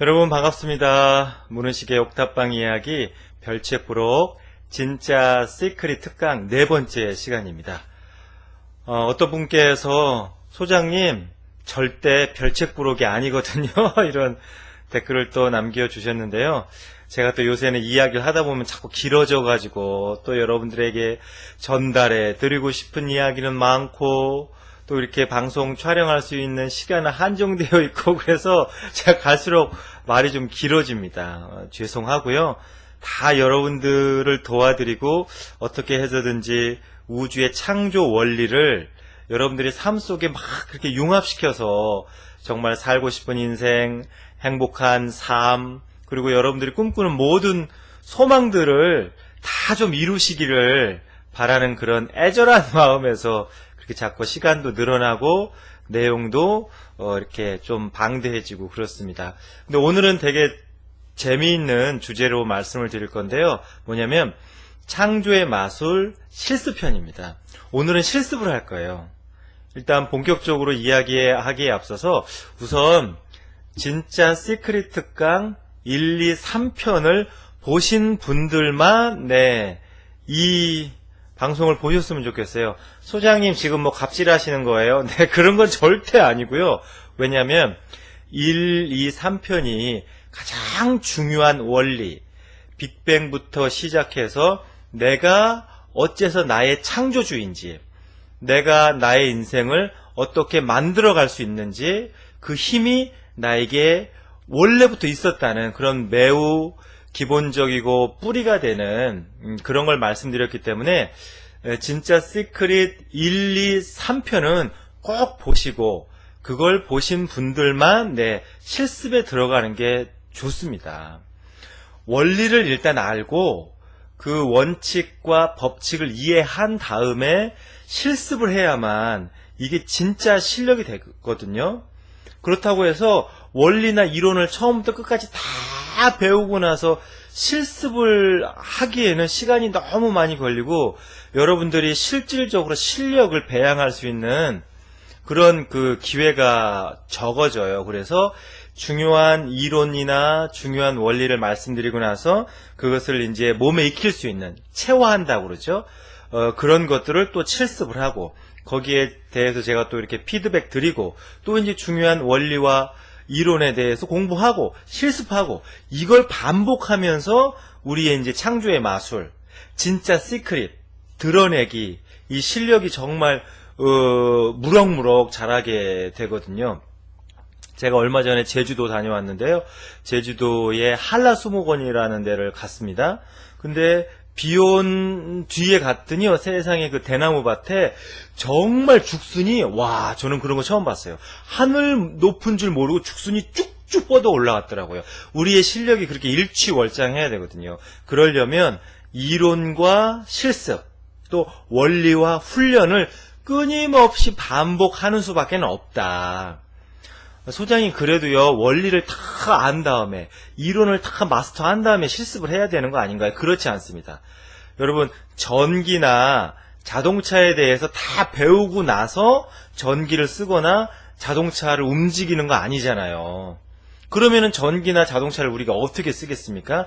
여러분 반갑습니다. 문은식의 옥탑방 이야기 별책 부록 진짜 시크릿 특강 네 번째 시간입니다. 어, 떤 분께서 소장님 절대 별책 부록이 아니거든요. 이런 댓글을 또 남겨주셨는데요. 제가 또 요새는 이야기를 하다 보면 자꾸 길어져 가지고 또 여러분들에게 전달해 드리고 싶은 이야기는 많고 또 이렇게 방송 촬영할 수 있는 시간은 한정되어 있고 그래서 제가 갈수록 말이 좀 길어집니다. 어, 죄송하고요. 다 여러분들을 도와드리고 어떻게 해서든지 우주의 창조 원리를 여러분들이 삶 속에 막 그렇게 융합시켜서 정말 살고 싶은 인생, 행복한 삶, 그리고 여러분들이 꿈꾸는 모든 소망들을 다 좀 이루시기를 바라는 그런 애절한 마음에서 그렇게 자꾸 시간도 늘어나고 내용도 어, 이렇게 좀 방대해지고 그렇습니다. 근데 오늘은 되게 재미있는 주제로 말씀을 드릴 건데요. 뭐냐면 창조의 마술 실습편입니다. 오늘은 실습을 할 거예요. 일단 본격적으로 이야기하기에 앞서서 우선 진짜 시크릿 특강 1, 2, 3편을 보신 분들만 네, 이 방송을 보셨으면 좋겠어요. 소장님 지금 뭐 갑질하시는 거예요? 네, 그런 건 절대 아니고요. 왜냐하면 1, 2, 3편이 가장 중요한 원리, 빅뱅부터 시작해서 내가 어째서 나의 창조주인지, 내가 나의 인생을 어떻게 만들어 갈 수 있는지 그 힘이 나에게 원래부터 있었다는 그런 매우 기본적이고 뿌리가 되는 음, 그런 걸 말씀드렸기 때문에 에, 진짜 시크릿 1, 2, 3편은 꼭 보시고 그걸 보신 분들만 네, 실습에 들어가는 게 좋습니다. 원리를 일단 알고 그 원칙과 법칙을 이해한 다음에 실습을 해야만 이게 진짜 실력이 되거든요. 그렇다고 해서 원리나 이론을 처음부터 끝까지 다 배우고 나서 실습을 하기에는 시간이 너무 많이 걸리고 여러분들이 실질적으로 실력을 배양할 수 있는 그런 그 기회가 적어져요. 그래서 중요한 이론이나 중요한 원리를 말씀드리고 나서 그것을 이제 몸에 익힐 수 있는 체화한다고 그러죠. 어, 그런 것들을 또 실습을 하고 거기에 대해서 제가 또 이렇게 피드백 드리고 또 이제 중요한 원리와 이론에 대해서 공부하고 실습하고 이걸 반복하면서 우리의 이제 창조의 마술, 진짜 시크릿 드러내기 이 실력이 정말 어, 무럭무럭 자라게 되거든요. 제가 얼마 전에 제주도 다녀왔는데요. 제주도의 한라수목원이라는 데를 갔습니다. 근데 비온 뒤에 갔더니요, 세상에 그 대나무 밭에 정말 죽순이, 와, 저는 그런 거 처음 봤어요. 하늘 높은 줄 모르고 죽순이 쭉쭉 뻗어 올라갔더라고요. 우리의 실력이 그렇게 일취월장해야 되거든요. 그러려면 이론과 실습, 또 원리와 훈련을 끊임없이 반복하는 수밖에 없다. 소장이 그래도요, 원리를 다 안 다음에, 이론을 다 마스터한 다음에 실습을 해야 되는 거 아닌가요? 그렇지 않습니다. 여러분, 전기나 자동차에 대해서 다 배우고 나서 전기를 쓰거나 자동차를 움직이는 거 아니잖아요. 그러면은 전기나 자동차를 우리가 어떻게 쓰겠습니까?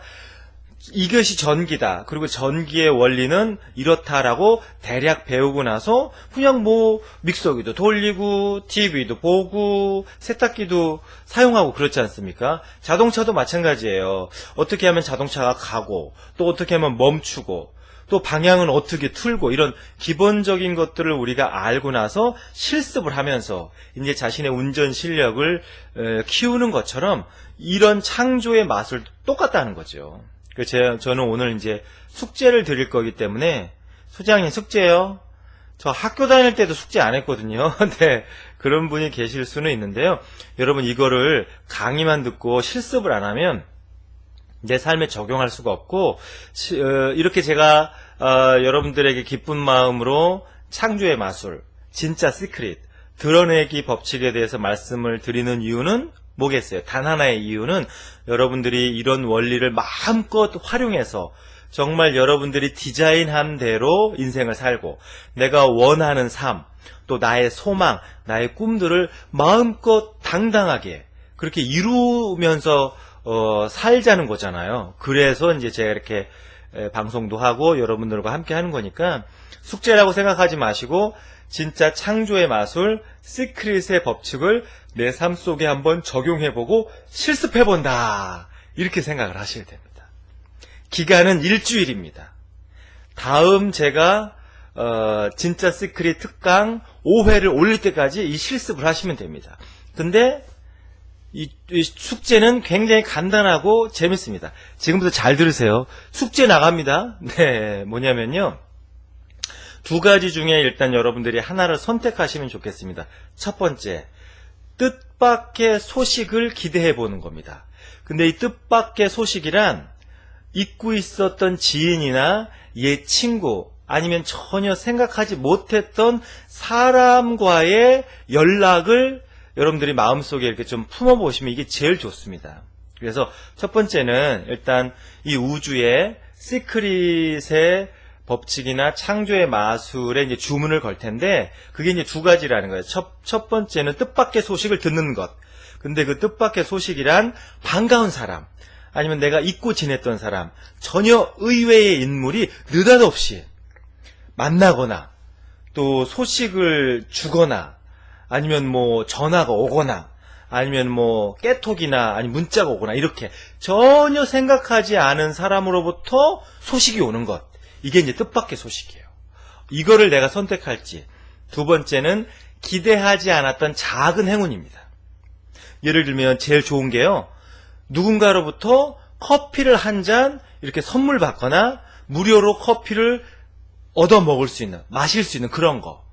이것이 전기다. 그리고 전기의 원리는 이렇다라고 대략 배우고 나서 그냥 뭐 믹서기도 돌리고 TV도 보고 세탁기도 사용하고 그렇지 않습니까? 자동차도 마찬가지예요. 어떻게 하면 자동차가 가고 또 어떻게 하면 멈추고 또 방향은 어떻게 틀고 이런 기본적인 것들을 우리가 알고 나서 실습을 하면서 이제 자신의 운전 실력을 에, 키우는 것처럼 이런 창조의 맛을 똑같다는 거죠. 그 제, 저는 오늘 이제 숙제를 드릴 거기 때문에 소장님 숙제요? 저 학교 다닐 때도 숙제 안 했거든요. 네. 그런 분이 계실 수는 있는데요. 여러분 이거를 강의만 듣고 실습을 안 하면 내 삶에 적용할 수가 없고 시- 어, 이렇게 제가 어, 여러분들에게 기쁜 마음으로 창조의 마술, 진짜 시크릿, 드러내기 법칙에 대해서 말씀을 드리는 이유는 뭐겠어요? 단 하나의 이유는 여러분들이 이런 원리를 마음껏 활용해서 정말 여러분들이 디자인한 대로 인생을 살고 내가 원하는 삶, 또 나의 소망, 나의 꿈들을 마음껏 당당하게 그렇게 이루면서 어, 살자는 거잖아요. 그래서 이제 제가 이렇게 에, 방송도 하고 여러분들과 함께 하는 거니까 숙제라고 생각하지 마시고 진짜 창조의 마술, 시크릿의 법칙을 내 삶 속에 한번 적용해보고 실습해본다. 이렇게 생각을 하셔야 됩니다. 기간은 일주일입니다. 다음 제가 어, 진짜 시크릿 특강 5회를 올릴 때까지 이 실습을 하시면 됩니다. 근데 이, 이 숙제는 굉장히 간단하고 재밌습니다. 지금부터 잘 들으세요. 숙제 나갑니다. 네, 뭐냐면요. 두 가지 중에 일단 여러분들이 하나를 선택하시면 좋겠습니다. 첫 번째, 뜻밖의 소식을 기대해 보는 겁니다. 근데 이 뜻밖의 소식이란 잊고 있었던 지인이나 옛 친구 아니면 전혀 생각하지 못했던 사람과의 연락을 여러분들이 마음속에 이렇게 좀 품어 보시면 이게 제일 좋습니다. 그래서 첫 번째는 일단 이 우주의 시크릿의 법칙이나 창조의 마술에 이제 주문을 걸 텐데 그게 이제 두 가지라는 거예요. 첫, 첫 번째는 뜻밖의 소식을 듣는 것. 근데 그 뜻밖의 소식이란 반가운 사람 아니면 내가 잊고 지냈던 사람 전혀 의외의 인물이 느닷없이 만나거나 또 소식을 주거나 아니면 뭐 전화가 오거나 아니면 뭐 깨톡이나 아니 문자가 오거나 이렇게 전혀 생각하지 않은 사람으로부터 소식이 오는 것 이게 이제 뜻밖의 소식이에요. 이거를 내가 선택할지 두 번째는 기대하지 않았던 작은 행운입니다. 예를 들면 제일 좋은 게요. 누군가로부터 커피를 한 잔 이렇게 선물 받거나 무료로 커피를 얻어 먹을 수 있는, 마실 수 있는 그런 거.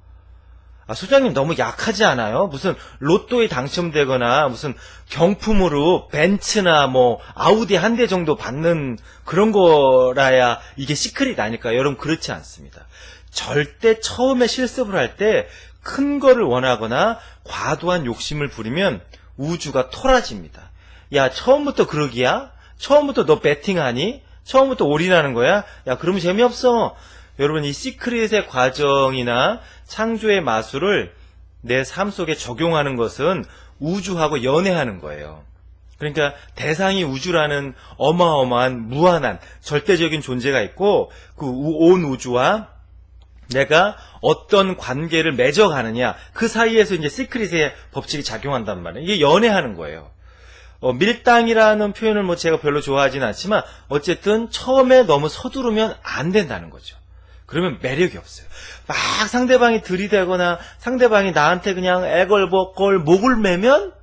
아, 소장님 너무 약하지 않아요? 무슨 로또에 당첨되거나 무슨 경품으로 벤츠나 뭐 아우디 한 대 정도 받는 그런 거라야 이게 시크릿 아닐까? 여러분 그렇지 않습니다. 절대 처음에 실습을 할 때 큰 거를 원하거나 과도한 욕심을 부리면 우주가 토라집니다. 야, 처음부터 그러기야? 처음부터 너 배팅하니? 처음부터 올인하는 거야? 야, 그러면 재미없어. 여러분, 이 시크릿의 과정이나 창조의 마술을 내 삶 속에 적용하는 것은 우주하고 연애하는 거예요. 그러니까 대상이 우주라는 어마어마한 무한한 절대적인 존재가 있고 그 온 우주와 내가 어떤 관계를 맺어가느냐 그 사이에서 이제 시크릿의 법칙이 작용한단 말이에요. 이게 연애하는 거예요. 어, 밀당이라는 표현을 뭐 제가 별로 좋아하진 않지만 어쨌든 처음에 너무 서두르면 안 된다는 거죠. 그러면 매력이 없어요. 막 상대방이 들이대거나 상대방이 나한테 그냥 애걸복걸 목을 매면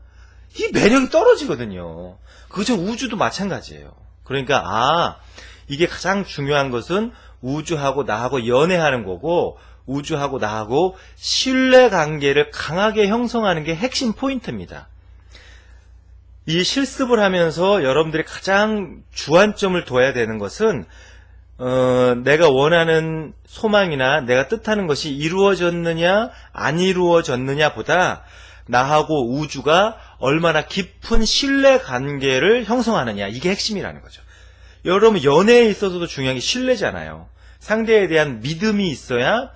이 매력이 떨어지거든요. 그저 우주도 마찬가지예요. 그러니까 아 이게 가장 중요한 것은 우주하고 나하고 연애하는 거고 우주하고 나하고 신뢰 관계를 강하게 형성하는 게 핵심 포인트입니다. 이 실습을 하면서 여러분들이 가장 주안점을 둬야 되는 것은 어, 내가 원하는 소망이나 내가 뜻하는 것이 이루어졌느냐 안 이루어졌느냐보다 나하고 우주가 얼마나 깊은 신뢰 관계를 형성하느냐 이게 핵심이라는 거죠. 여러분 연애에 있어서도 중요한 게 신뢰잖아요. 상대에 대한 믿음이 있어야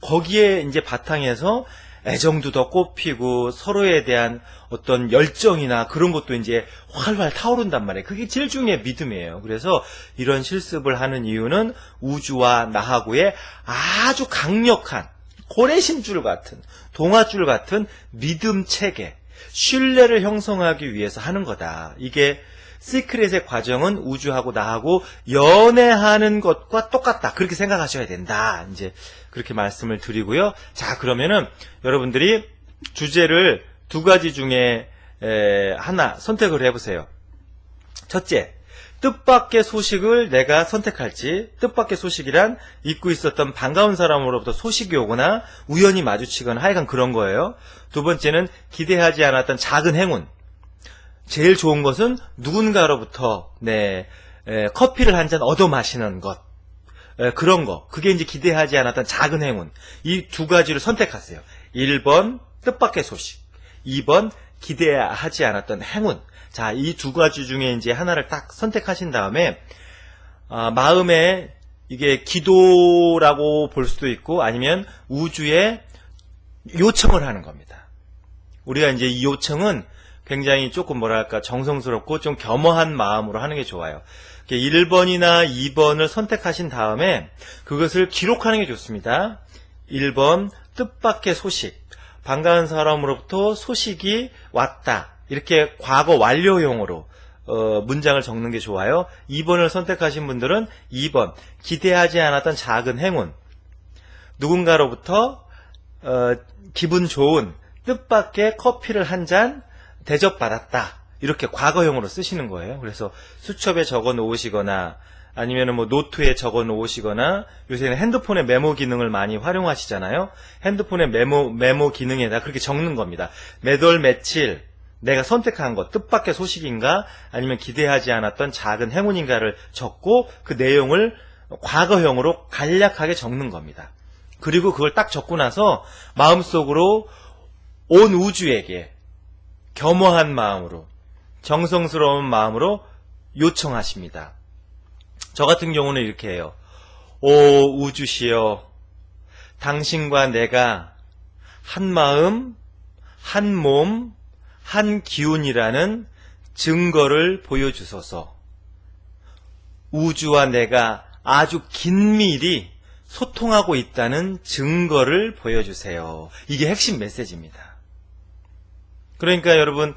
거기에 이제 바탕에서 애정도 더 꽃피고 서로에 대한 어떤 열정이나 그런 것도 이제 활활 타오른단 말이에요. 그게 제일 중요한 믿음이에요. 그래서 이런 실습을 하는 이유는 우주와 나하고의 아주 강력한 고래심줄 같은 동화줄 같은 믿음 체계, 신뢰를 형성하기 위해서 하는 거다. 이게 시크릿의 과정은 우주하고 나하고 연애하는 것과 똑같다. 그렇게 생각하셔야 된다. 이제 그렇게 말씀을 드리고요. 자, 그러면은 여러분들이 주제를 두 가지 중에 에, 하나 선택을 해보세요. 첫째, 뜻밖의 소식을 내가 선택할지, 뜻밖의 소식이란 잊고 있었던 반가운 사람으로부터 소식이 오거나 우연히 마주치거나 하여간 그런 거예요. 두 번째는 기대하지 않았던 작은 행운. 제일 좋은 것은 누군가로부터 네 에, 커피를 한 잔 얻어 마시는 것 에, 그런 거 그게 이제 기대하지 않았던 작은 행운 이 두 가지를 선택하세요. 1번 뜻밖의 소식, 2번 기대하지 않았던 행운. 자, 이 두 가지 중에 이제 하나를 딱 선택하신 다음에 아, 마음에 이게 기도라고 볼 수도 있고 아니면 우주에 요청을 하는 겁니다. 우리가 이제 이 요청은 굉장히 조금 뭐랄까 정성스럽고 좀 겸허한 마음으로 하는 게 좋아요. 1번이나 2번을 선택하신 다음에 그것을 기록하는 게 좋습니다. 1번 뜻밖의 소식. 반가운 사람으로부터 소식이 왔다. 이렇게 과거 완료형으로 어, 문장을 적는 게 좋아요. 2번을 선택하신 분들은 2번 기대하지 않았던 작은 행운. 누군가로부터 어, 기분 좋은 뜻밖의 커피를 한 잔 대접받았다. 이렇게 과거형으로 쓰시는 거예요. 그래서 수첩에 적어 놓으시거나 아니면은 뭐 노트에 적어 놓으시거나 요새는 핸드폰의 메모 기능을 많이 활용하시잖아요. 핸드폰의 메모 메모 기능에다 그렇게 적는 겁니다. 매월 며칠 내가 선택한 것 뜻밖의 소식인가 아니면 기대하지 않았던 작은 행운인가를 적고 그 내용을 과거형으로 간략하게 적는 겁니다. 그리고 그걸 딱 적고 나서 마음속으로 온 우주에게 겸허한 마음으로 정성스러운 마음으로 요청하십니다. 저 같은 경우는 이렇게 해요. 오 우주시여 당신과 내가 한 마음, 한 몸, 한 기운이라는 증거를 보여주소서. 우주와 내가 아주 긴밀히 소통하고 있다는 증거를 보여주세요. 이게 핵심 메시지입니다. 그러니까 여러분,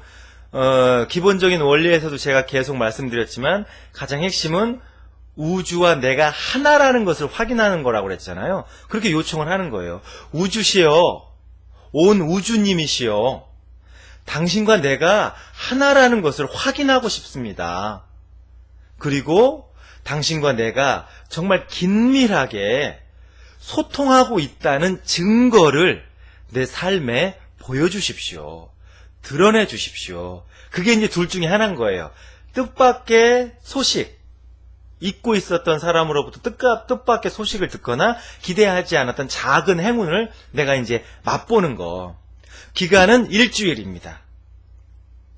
어, 기본적인 원리에서도 제가 계속 말씀드렸지만 가장 핵심은 우주와 내가 하나라는 것을 확인하는 거라고 그랬잖아요. 그렇게 요청을 하는 거예요. 우주시여, 온 우주님이시여, 당신과 내가 하나라는 것을 확인하고 싶습니다. 그리고 당신과 내가 정말 긴밀하게 소통하고 있다는 증거를 내 삶에 보여주십시오. 드러내 주십시오. 그게 이제 둘 중에 하나인 거예요. 뜻밖의 소식, 잊고 있었던 사람으로부터 뜻가, 뜻밖의 소식을 듣거나 기대하지 않았던 작은 행운을 내가 이제 맛보는 거. 기간은 일주일입니다.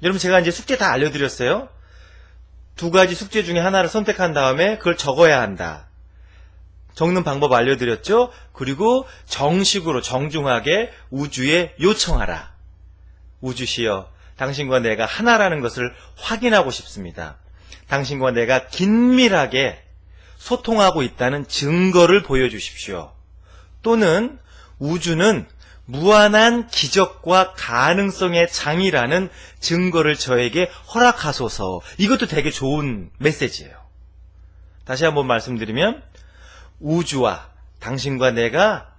여러분 제가 이제 숙제 다 알려드렸어요. 두 가지 숙제 중에 하나를 선택한 다음에 그걸 적어야 한다. 적는 방법 알려드렸죠? 그리고 정식으로 정중하게 우주에 요청하라. 우주시여, 당신과 내가 하나라는 것을 확인하고 싶습니다. 당신과 내가 긴밀하게 소통하고 있다는 증거를 보여주십시오. 또는 우주는 무한한 기적과 가능성의 장이라는 증거를 저에게 허락하소서. 이것도 되게 좋은 메시지예요. 다시 한번 말씀드리면 우주와 당신과 내가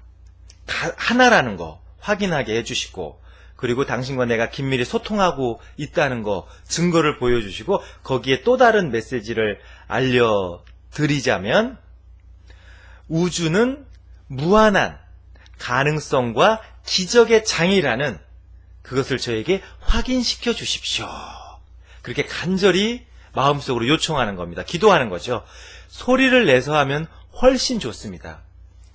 하나라는 거 확인하게 해주시고 그리고 당신과 내가 긴밀히 소통하고 있다는 거 증거를 보여주시고 거기에 또 다른 메시지를 알려드리자면 우주는 무한한 가능성과 기적의 장이라는 그것을 저에게 확인시켜 주십시오. 그렇게 간절히 마음속으로 요청하는 겁니다. 기도하는 거죠. 소리를 내서 하면 훨씬 좋습니다.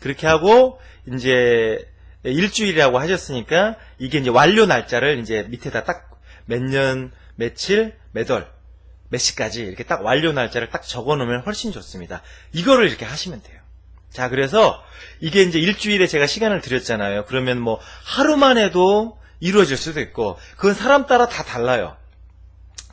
그렇게 하고 이제 일주일이라고 하셨으니까 이게 이제 완료 날짜를 이제 밑에다 딱 몇 년, 며칠, 몇 월, 몇 시까지 이렇게 딱 완료 날짜를 딱 적어 놓으면 훨씬 좋습니다. 이거를 이렇게 하시면 돼요. 자, 그래서 이게 이제 일주일에 제가 시간을 드렸잖아요. 그러면 뭐 하루만 해도 이루어질 수도 있고 그건 사람 따라 다 달라요.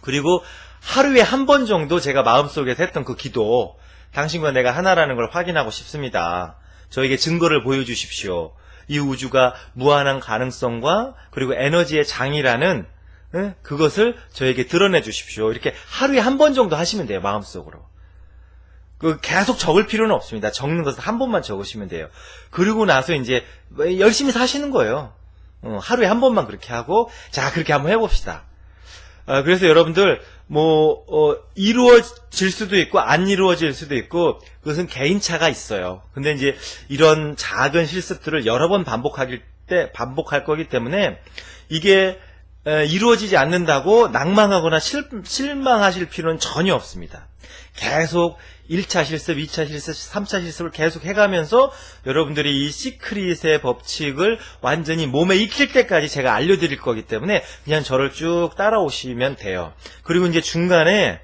그리고 하루에 한 번 정도 제가 마음속에서 했던 그 기도 당신과 내가 하나라는 걸 확인하고 싶습니다. 저에게 증거를 보여주십시오. 이 우주가 무한한 가능성과 그리고 에너지의 장이라는 예? 그것을 저에게 드러내 주십시오. 이렇게 하루에 한 번 정도 하시면 돼요. 마음속으로. 그 계속 적을 필요는 없습니다. 적는 것은 한 번만 적으시면 돼요. 그리고 나서 이제 열심히 사시는 거예요. 어, 하루에 한 번만 그렇게 하고 자 그렇게 한번 해봅시다. 어, 그래서 여러분들 뭐 어, 이루어질 수도 있고 안 이루어질 수도 있고 그것은 개인차가 있어요. 근데 이제 이런 작은 실습들을 여러 번 반복하길 때 반복할 거기 때문에 이게 에, 이루어지지 않는다고 낭망하거나 실, 실망하실 필요는 전혀 없습니다. 계속 1차 실습, 2차 실습, 3차 실습을 계속 해가면서 여러분들이 이 시크릿의 법칙을 완전히 몸에 익힐 때까지 제가 알려드릴 거기 때문에 그냥 저를 쭉 따라오시면 돼요. 그리고 이제 중간에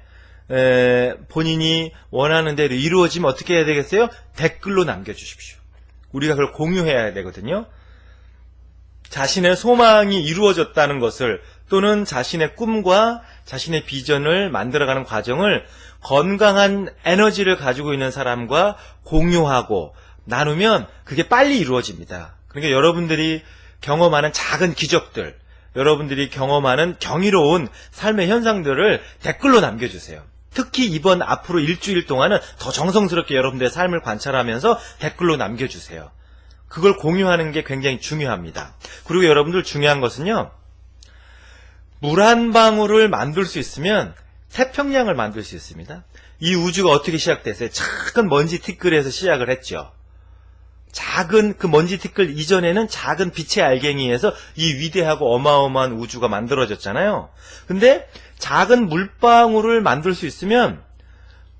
에, 본인이 원하는 대로 이루어지면 어떻게 해야 되겠어요? 댓글로 남겨주십시오. 우리가 그걸 공유해야 되거든요. 자신의 소망이 이루어졌다는 것을 또는 자신의 꿈과 자신의 비전을 만들어가는 과정을 건강한 에너지를 가지고 있는 사람과 공유하고 나누면 그게 빨리 이루어집니다. 그러니까 여러분들이 경험하는 작은 기적들, 여러분들이 경험하는 경이로운 삶의 현상들을 댓글로 남겨주세요. 특히 이번 앞으로 일주일 동안은 더 정성스럽게 여러분들의 삶을 관찰하면서 댓글로 남겨주세요. 그걸 공유하는 게 굉장히 중요합니다. 그리고 여러분들 중요한 것은요, 물 한 방울을 만들 수 있으면 태평양을 만들 수 있습니다. 이 우주가 어떻게 시작됐어요? 작은 먼지 티끌에서 시작을 했죠. 작은 그 먼지 티끌 이전에는 작은 빛의 알갱이에서 이 위대하고 어마어마한 우주가 만들어졌잖아요. 근데 작은 물방울을 만들 수 있으면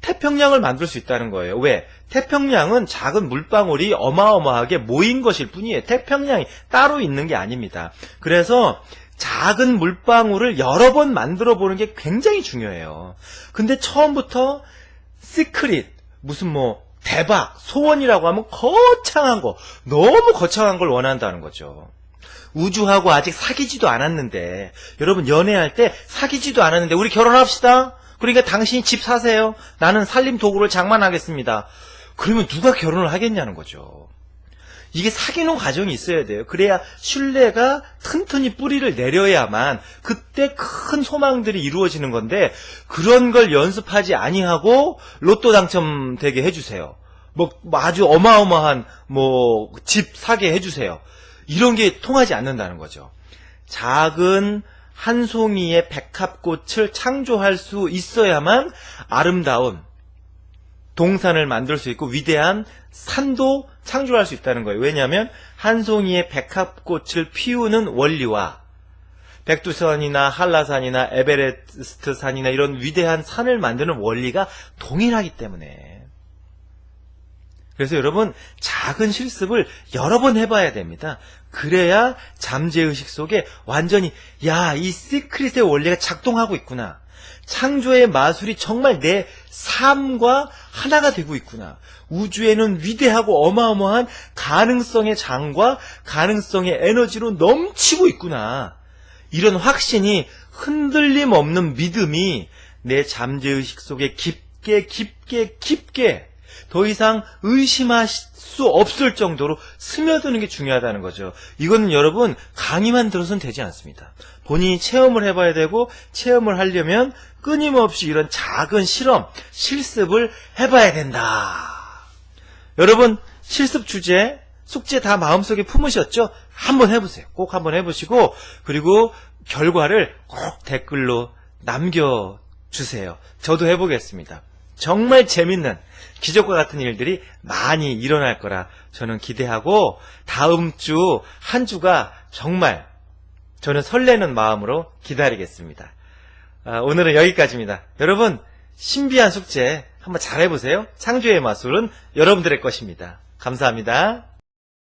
태평양을 만들 수 있다는 거예요. 왜? 태평양은 작은 물방울이 어마어마하게 모인 것일 뿐이에요. 태평양이 따로 있는 게 아닙니다. 그래서 작은 물방울을 여러 번 만들어 보는 게 굉장히 중요해요. 근데 처음부터 시크릿, 무슨 뭐, 대박, 소원이라고 하면 거창한 거, 너무 거창한 걸 원한다는 거죠. 우주하고 아직 사귀지도 않았는데, 여러분 연애할 때 사귀지도 않았는데, 우리 결혼합시다? 그러니까 당신이 집 사세요. 나는 살림 도구를 장만하겠습니다. 그러면 누가 결혼을 하겠냐는 거죠. 이게 사귀는 과정이 있어야 돼요. 그래야 신뢰가 튼튼히 뿌리를 내려야만 그때 큰 소망들이 이루어지는 건데 그런 걸 연습하지 아니하고 로또 당첨되게 해주세요. 뭐 아주 어마어마한 뭐 집 사게 해주세요. 이런 게 통하지 않는다는 거죠. 작은 한 송이의 백합꽃을 창조할 수 있어야만 아름다운 동산을 만들 수 있고 위대한 산도 창조할 수 있다는 거예요. 왜냐하면 한 송이의 백합꽃을 피우는 원리와 백두산이나 한라산이나 에베레스트 산이나 이런 위대한 산을 만드는 원리가 동일하기 때문에 그래서 여러분 작은 실습을 여러 번 해봐야 됩니다. 그래야 잠재의식 속에 완전히 야 이 시크릿의 원리가 작동하고 있구나. 창조의 마술이 정말 내 삶과 하나가 되고 있구나. 우주에는 위대하고 어마어마한 가능성의 장과 가능성의 에너지로 넘치고 있구나. 이런 확신이 흔들림 없는 믿음이 내 잠재의식 속에 깊게 깊게 깊게 더 이상 의심할 수 없을 정도로 스며드는 게 중요하다는 거죠. 이거는 여러분 강의만 들어서는 되지 않습니다. 본인이 체험을 해봐야 되고 체험을 하려면 끊임없이 이런 작은 실험, 실습을 해봐야 된다. 여러분 실습 주제, 숙제 다 마음속에 품으셨죠? 한번 해보세요. 꼭 한번 해보시고 그리고 결과를 꼭 댓글로 남겨주세요. 저도 해보겠습니다. 정말 재밌는 기적과 같은 일들이 많이 일어날 거라 저는 기대하고 다음 주 한 주가 정말 저는 설레는 마음으로 기다리겠습니다. 아, 오늘은 여기까지입니다. 여러분 신비한 숙제 한번 잘 해보세요. 창조의 마술은 여러분들의 것입니다. 감사합니다.